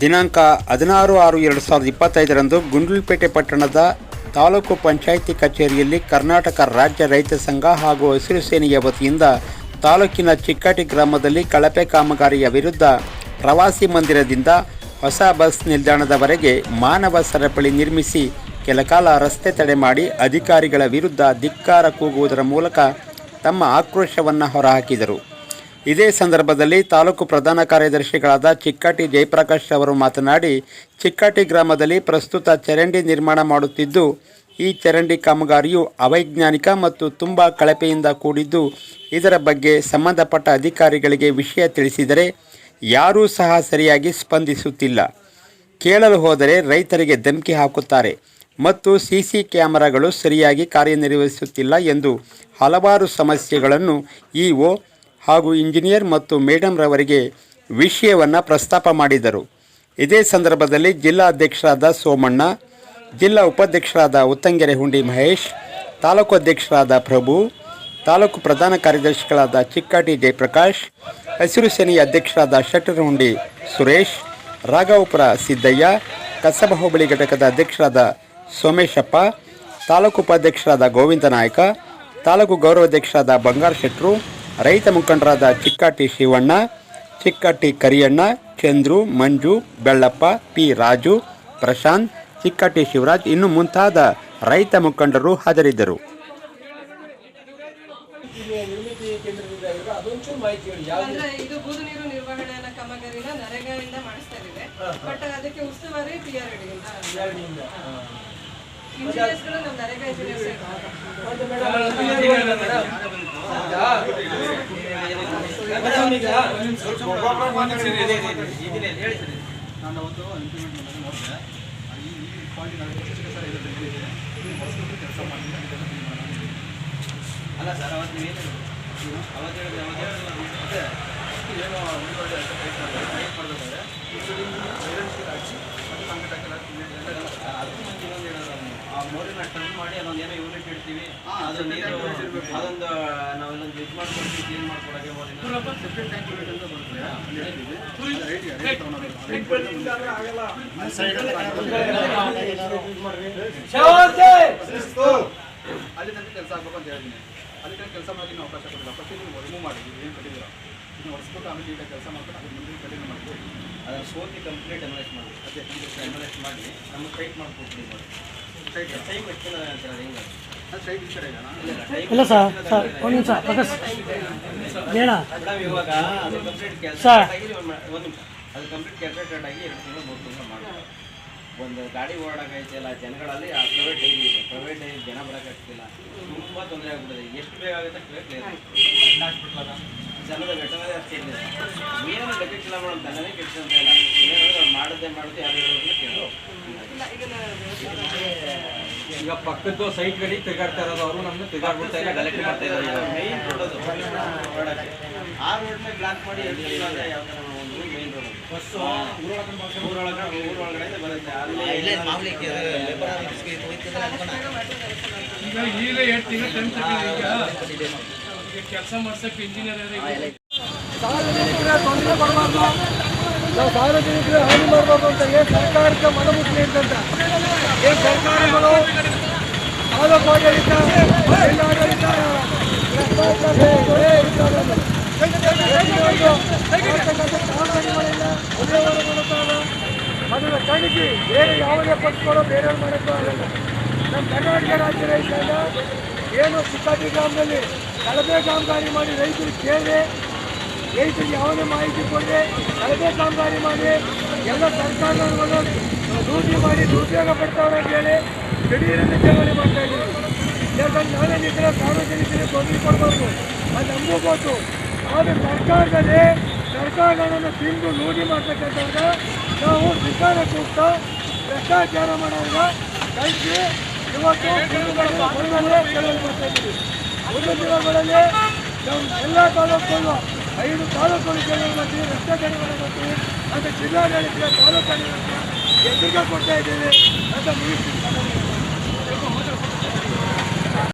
ದಿನಾಂಕ ಹದಿನಾರು ಆರು ಎರಡು ಸಾವಿರದ ಇಪ್ಪತ್ತೈದರಂದು ಗುಂಡ್ಲುಪೇಟೆ ಪಟ್ಟಣದ ತಾಲೂಕು ಪಂಚಾಯಿತಿ ಕಚೇರಿಯಲ್ಲಿ ಕರ್ನಾಟಕ ರಾಜ್ಯ ರೈತ ಸಂಘ ಹಾಗೂ ಹಸಿರು ಸೇನೆಯ ವತಿಯಿಂದ ತಾಲೂಕಿನ ಚಿಕ್ಕಾಟಿ ಗ್ರಾಮದಲ್ಲಿ ಕಳಪೆ ಕಾಮಗಾರಿಯ ವಿರುದ್ಧ ಪ್ರವಾಸಿ ಮಂದಿರದಿಂದ ಹೊಸ ಬಸ್ ನಿಲ್ದಾಣದವರೆಗೆ ಮಾನವ ಸರಪಳಿ ನಿರ್ಮಿಸಿ ಕೆಲಕಾಲ ರಸ್ತೆ ತಡೆ ಮಾಡಿ ಅಧಿಕಾರಿಗಳ ವಿರುದ್ಧ ಧಿಕ್ಕಾರ ಕೂಗುವುದರ ಮೂಲಕ ತಮ್ಮ ಆಕ್ರೋಶವನ್ನು ಹೊರಹಾಕಿದರು. ಇದೇ ಸಂದರ್ಭದಲ್ಲಿ ತಾಲೂಕು ಪ್ರಧಾನ ಕಾರ್ಯದರ್ಶಿಗಳಾದ ಚಿಕ್ಕಾಟಿ ಜಯಪ್ರಕಾಶ್ ಅವರು ಮಾತನಾಡಿ, ಚಿಕ್ಕಾಟಿ ಗ್ರಾಮದಲ್ಲಿ ಪ್ರಸ್ತುತ ಚರಂಡಿ ನಿರ್ಮಾಣ ಮಾಡುತ್ತಿದ್ದು, ಈ ಚರಂಡಿ ಕಾಮಗಾರಿಯು ಅವೈಜ್ಞಾನಿಕ ಮತ್ತು ತುಂಬ ಕಳಪೆಯಿಂದ ಕೂಡಿದ್ದು, ಇದರ ಬಗ್ಗೆ ಸಂಬಂಧಪಟ್ಟ ಅಧಿಕಾರಿಗಳಿಗೆ ವಿಷಯ ತಿಳಿಸಿದರೆ ಯಾರೂ ಸಹ ಸರಿಯಾಗಿ ಸ್ಪಂದಿಸುತ್ತಿಲ್ಲ. ಕೇಳಲು ಹೋದರೆ ರೈತರಿಗೆ ಧಮಕಿ ಹಾಕುತ್ತಾರೆ ಮತ್ತು ಸಿಸಿ ಕ್ಯಾಮೆರಾಗಳು ಸರಿಯಾಗಿ ಕಾರ್ಯನಿರ್ವಹಿಸುತ್ತಿಲ್ಲ ಎಂದು ಹಲವಾರು ಸಮಸ್ಯೆಗಳನ್ನು ಇಒ ಹಾಗೂ ಇಂಜಿನಿಯರ್ ಮತ್ತು ಮೇಡಮ್ರವರಿಗೆ ವಿಷಯವನ್ನು ಪ್ರಸ್ತಾಪ ಮಾಡಿದರು. ಇದೇ ಸಂದರ್ಭದಲ್ಲಿ ಜಿಲ್ಲಾ ಅಧ್ಯಕ್ಷರಾದ ಸೋಮಣ್ಣ, ಜಿಲ್ಲಾ ಉಪಾಧ್ಯಕ್ಷರಾದ ಉತ್ತಂಗೆರೆ ಹುಂಡಿ ಮಹೇಶ್, ತಾಲೂಕು ಅಧ್ಯಕ್ಷರಾದ ಪ್ರಭು, ತಾಲೂಕು ಪ್ರಧಾನ ಕಾರ್ಯದರ್ಶಿಗಳಾದ ಚಿಕ್ಕಾಟಿ ಜಯಪ್ರಕಾಶ್, ಹಸಿರು ಸೇನೆಯ ಅಧ್ಯಕ್ಷರಾದ ಶೆಟ್ಟರಹುಂಡಿ ಸುರೇಶ್, ರಾಘವಪುರ ಸಿದ್ದಯ್ಯ, ಕಸಬ ಹೋಬಳಿ ಘಟಕದ ಅಧ್ಯಕ್ಷರಾದ ಸೋಮೇಶಪ್ಪ, ತಾಲೂಕು ಉಪಾಧ್ಯಕ್ಷರಾದ ಗೋವಿಂದ ನಾಯಕ, ತಾಲೂಕು ಗೌರವಾಧ್ಯಕ್ಷರಾದ ಬಂಗಾರ ಶೆಟ್ರು ರೈತ ಮುಖಂಡರಾದ ಚಿಕ್ಕಾಟಿ ಶಿವಣ್ಣ ಚಿಕ್ಕಟ್ಟಿ ಕರಿಯಣ್ಣ ಚಂದ್ರು ಮಂಜು ಬೆಳ್ಳಪ್ಪ ಪಿ ರಾಜು ಪ್ರಶಾಂತ್ ಚಿಕ್ಕಟ್ಟಿ ಶಿವರಾಜ್ ಇನ್ನು ಮುಂತಾದ ರೈತ ಮುಖಂಡರು ಹಾಜರಿದ್ದರು. ನಾನು ಅವತ್ತು ಇಂಪ್ಲಿಮೆಂಟ್ ಮಾಡಿದೆ ನೋಡಿದೆ ಈ ಸರ್ ಇದು ಕೆಲಸ ಅಲ್ಲ ಸರ್ ಅವತ್ತು ಏನು ಅವತ್ತು ಹೇಳಿದ್ರೆ ಅವತ್ತು ಮತ್ತೆ ಏನೋ ಒಂದು ಟೈಪ್ ಮಾಡಬೇಕಾದ್ರೆ ಐರನ್ ಮೋರಿನ ಟರ್ನ್ ಮಾಡಿ ಅದೊಂದು ಏನೋ ಯೂನಿಟ್ ಇಡ್ತೀವಿ ಅದು ನೀರು. ಅದೊಂದು ನಾವೆಲ್ಲೊಂದು ಇದು ಮಾಡ್ಕೊಡ್ತೀವಿ ಕ್ಲೀನ್ ಮಾಡ್ಕೊಡೋಕೆ ಅಲ್ಲಿ ತನಕ ಕೆಲಸ ಆಗ್ಬೇಕು ಅಂತ ಹೇಳಿದ್ದೀನಿ ಅಲ್ಲಿ ತನಕ ಕೆಲಸ ಮಾಡೋಕೆ ಅವಕಾಶ ಕೊಟ್ಟಿಲ್ಲ ಫಸ್ಟ್ ನೀವು ರಿಮೂವ್ ಮಾಡಿ ಏನು ಕಟ್ಟಿದ್ದೀರ ಇನ್ನು ಒರೆಸ್ಬಿಟ್ಟು ಆಮೇಲೆ ಕೆಲಸ ಮಾಡ್ಕೊಂಡು ಅದನ್ನು ಮುಂದೆ ಕಡಿಮೆ ಮಾಡ್ತೀವಿ ಅದನ್ನು ಸೋತಿ ಕಂಪ್ಲೀಟ್ ಅನಲೈಸ್ ಮಾಡಿ ಅದೇ ಅನಲೈಸ್ ಮಾಡಿ ನಮಗೆ ಟೈಟ್ ಮಾಡ್ಕೊಡ್ತೀವಿ ಮಾಡಿ ಇಲ್ಲ ಸರ್ ಸರ್ ಒಂದು ನಿಮಿಷ ಪ್ರಕಾಶ್ ಬೇಡ. ಮೇಡಮ್ ಇವಾಗ ಅದು ಕಂಪ್ಲೀಟ್ ಕೆಲಸ ಸರ್. ಆಗಿ ಒಂದು ನಿಮಿಷ ಅದು ಕಂಪ್ಲೀಟ್ ಕ್ಯಾಲ್ಕುಲೇಟೆಡ್ ಆಗಿ ಎರಡು ತಿಂಗಳು ಮೂರು ತಿಂಗಳು ಮಾಡ್ತಾರೆ ಒಂದು ಗಾಡಿ ಓಡಾಡೋಕೈತಿಲ್ಲ ಜನಗಳಲ್ಲಿ ಆ ಪ್ರೈವೇಟ್ ಡೈರಿ ಇದೆ. ಪ್ರೈವೇಟ್ ಡೈರಿ ಜನ ಬರೋಕ್ಕಾಗ್ತಿಲ್ಲ ತುಂಬ ತೊಂದರೆ ಆಗ್ಬಿಟ್ಟಿದೆ. ಎಷ್ಟು ಬೇಗ ಆಗುತ್ತೆ ಅಷ್ಟು ಬೇಗ ಕ್ಲಿಯರ್ ಜನದ ಘಟನೆ ಅಷ್ಟೇ ಇಲ್ಲ ಏನು ಲೆಕ್ಕಿಲ್ಲ ಮೇಡಮ್ ತನ್ನದೇ ಕೆಟ್ಟ ಅಂತ ಇಲ್ಲ ಏನಾದರೂ ಮಾಡದೆ ಮಾಡದೆ ಯಾರು ಈಗ ಪಕ್ಕದ ಸೈಟ್ ಗಡಿ ತಿರ್ಗಾಡ್ತಾ ಇರೋದು ಅವರು ನಮ್ಮ ತಿರ್ಗಾಡ್ಬಿಡ್ತಾ ಇಲ್ಲ ಗಲಾಟೆ ಮಾಡ್ತಾ ಇದ್ದಾರೆ ಈಗ ಮೈನ್ ರೋಡ್ ಅದು ಆ ರೋಡ್ನ ಬ್ಲಾಕ್ ಮಾಡಿ ಯಾವ ಥರ ಒಂದು ಮೈನ್ ರೋಡ್ ಬಸ್ಸು ಊರೊಳಗಡೆ ಊರೊಳಗಡೆ ಬರುತ್ತೆ ಅಲ್ಲಿ ಈಗ ಈಗ ತಿಂಗಳು ಈಗ ಕೆಲಸ ಮಾಡ್ಸಕ್ಕೆ ಇಂಜಿನಿಯರ್ ತೊಂದರೆ ಕೊಡಬಾರ್ದು ನಾವು ಸಾರ್ವಜನಿಕರ ಹಾನಿ ಮಾಡಬಾರ್ದು ಅಂತ ಏನು ಸರ್ಕಾರಕ್ಕೆ ಮನಮುಟ್ಟಿ ಅಂತ ಏನು ಸರ್ಕಾರಗಳು ತಾಲೂಕು ಆಡಳಿತ ಜಿಲ್ಲಾಡಳಿತ ಅದನ್ನು ತನಿಖೆ ಬೇರೆ ಯಾವುದೇ ಪಕ್ಷಗಳು ಬೇರೆಯವ್ರು ಮಾಡೋಕ್ಕೂ ಆಗಲ್ಲ ನಮ್ಮ ಕರ್ನಾಟಕ ರಾಜ್ಯ ರೈತ ಸಂಘ ಏನು ಚಿಕ್ಕಾಟಿ ಗ್ರಾಮದಲ್ಲಿ ಕಳಪೆ ಕಾಮಗಾರಿ ಮಾಡಿ ರೈತರು ಕೇಳಿದೆ ರೈತರಿಗೆ ಯಾವುದೇ ಮಾಹಿತಿ ಕೊಡದೆ ಕಳಪೆ ಕಾಮಗಾರಿ ಮಾಡಿ ಎಲ್ಲ ಸರ್ಕಾರಗಳನ್ನು ಲೂಟಿ ಮಾಡಿ ದುರುಪಯೋಗ ಪಡ್ತಾವ್ರೆ ಹೇಳಿ ದಿಢೀರನ್ನು ಚೇವಣಿ ಮಾಡ್ತಾ ಇದ್ದೀವಿ. ಯಾಕಂದ್ರೆ ನಾನೇ ನಿಂತರ ಸಾರ್ವಜನಿಕರಿಗೆ ತೊಂದರೆ ಕೊಡಬಾರ್ದು. ಅದು ನಮಗೂ ಆದರೆ ಸರ್ಕಾರದಲ್ಲಿ ಸರ್ಕಾರಗಳನ್ನು ತಿಂದು ಲೂಟಿ ಮಾಡ್ತಕ್ಕಂಥವ್ರ ನಾವು ಸರ್ಕಾರ ಕೂಗ್ತಾ ಭ್ರಷ್ಟಾಚಾರ ಮಾಡೋವಾಗ ಕಳಿಸಿ ಇವತ್ತು ಕೆಲವರು ಮಾಡ್ತಾ ಇದ್ದೀವಿ ಒಂದು ದಿನಗಳಲ್ಲಿ ನಮ್ಮ ಎಲ್ಲ ತಾಲೂಕುಗಳು, ಐದು ತಾಲೂಕುಗಳು ಕೆಲವು ಮಾಡ್ತೀವಿ ರಸ್ತೆ ಕಡೆಗಳು ಮಾಡ್ತೀವಿ ಅಂತ ಜಿಲ್ಲಾಡಳಿತ ತಾಲೂಕು ಎದುರಿಗೆ ಕೊಡ್ತಾ ಇದ್ದೀವಿ ಅಂತ ಮುಗಿಸ್ತೀನಿ.